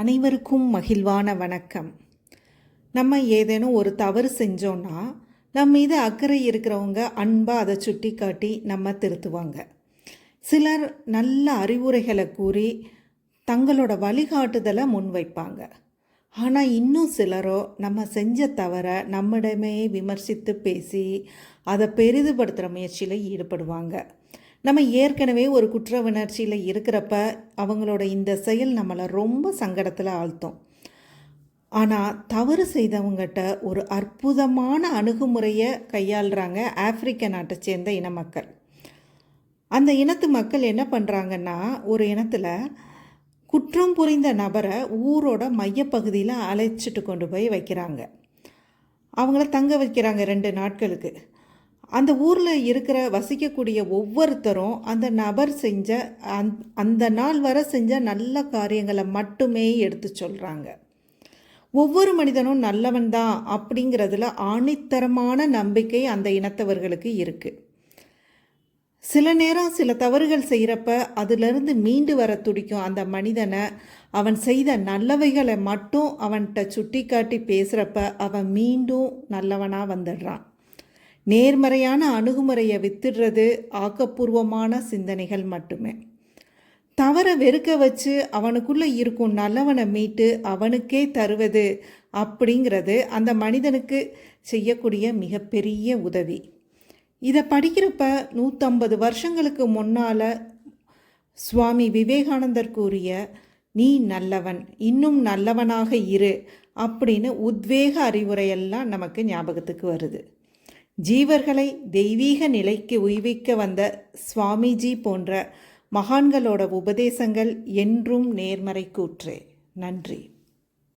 அனைவருக்கும் மகிழ்வான வணக்கம். நம்ம ஏதேனும் ஒரு தவறு செஞ்சோன்னா நம்ம மீது அக்கறை இருக்கிறவங்க அன்பாக அதை சுட்டி காட்டி நம்ம திருத்துவாங்க. சிலர் நல்ல அறிவுரைகளை கூறி தங்களோட வழிகாட்டுதலை முன்வைப்பாங்க. ஆனால் இன்னும் சிலரோ நம்ம செஞ்ச தவறை நம்மிடமே விமர்சித்து பேசி அதை பெரிதுபடுத்துகிற முயற்சியில் ஈடுபடுவாங்க. நம்ம ஏற்கனவே ஒரு குற்ற உணர்ச்சியில் இருக்கிறப்ப அவங்களோட இந்த செயல் நம்மளை ரொம்ப சங்கடத்தில் ஆழ்த்தும். ஆனால் தவறு செய்தவங்ககிட்ட ஒரு அற்புதமான அணுகுமுறையை கையாளுறாங்க ஆப்பிரிக்க நாட்டை சேர்ந்த இன மக்கள். அந்த இனத்து மக்கள் என்ன பண்ணுறாங்கன்னா ஒரு இனத்தில் குற்றம் புரிந்த நபரை ஊரோட மையப்பகுதியில் அழைச்சிட்டு கொண்டு போய் வைக்கிறாங்க. அவங்கள தங்க வைக்கிறாங்க ரெண்டு நாட்களுக்கு. அந்த ஊரில் இருக்கிற வசிக்கக்கூடிய ஒவ்வொருத்தரும் அந்த நபர் செஞ்ச அந் அந்த நாள் வரை செஞ்ச நல்ல காரியங்களை மட்டுமே எடுத்து சொல்கிறாங்க ஒவ்வொரு மனிதனும் நல்லவன் தான் அப்படிங்கிறதுல ஆணித்தரமான நம்பிக்கை அந்த இனத்தவர்களுக்கு இருக்குது சில நேரம் சில தவறுகள் செய்கிறப்ப அதிலிருந்து மீண்டு வர துடிக்கும் அந்த மனிதனை அவன் செய்த நல்லவைகளை மட்டும் அவன்கிட்ட சுட்டி காட்டி பேசுகிறப்ப அவன் மீண்டும் நல்லவனாக வந்துடுறான். நேர்மறையான அணுகுமுறையை வித்துடுறது ஆக்கப்பூர்வமான சிந்தனைகள் மட்டுமே. தவறை வெறுக்க வச்சு அவனுக்குள்ளே இருக்கும் நல்லவனை மீட்டு அவனுக்கே தருவது அப்படிங்கிறது அந்த மனிதனுக்கு செய்யக்கூடிய மிகப்பெரிய உதவி. இதை படிக்கிறப்ப நூற்றம்பது வருஷங்களுக்கு முன்னால் சுவாமி விவேகானந்தர் கூறிய நீ நல்லவன் இன்னும் நல்லவனாக இரு அப்படின்னு உத்வேக அறிவுரையெல்லாம் நமக்கு ஞாபகத்துக்கு வருது. ஜீவர்களை தெய்வீக நிலைக்கு உய்விக்க வந்த சுவாமிஜி போன்ற மகான்களோட உபதேசங்கள் என்றும் நேர்மறை கூற்றே நன்றி.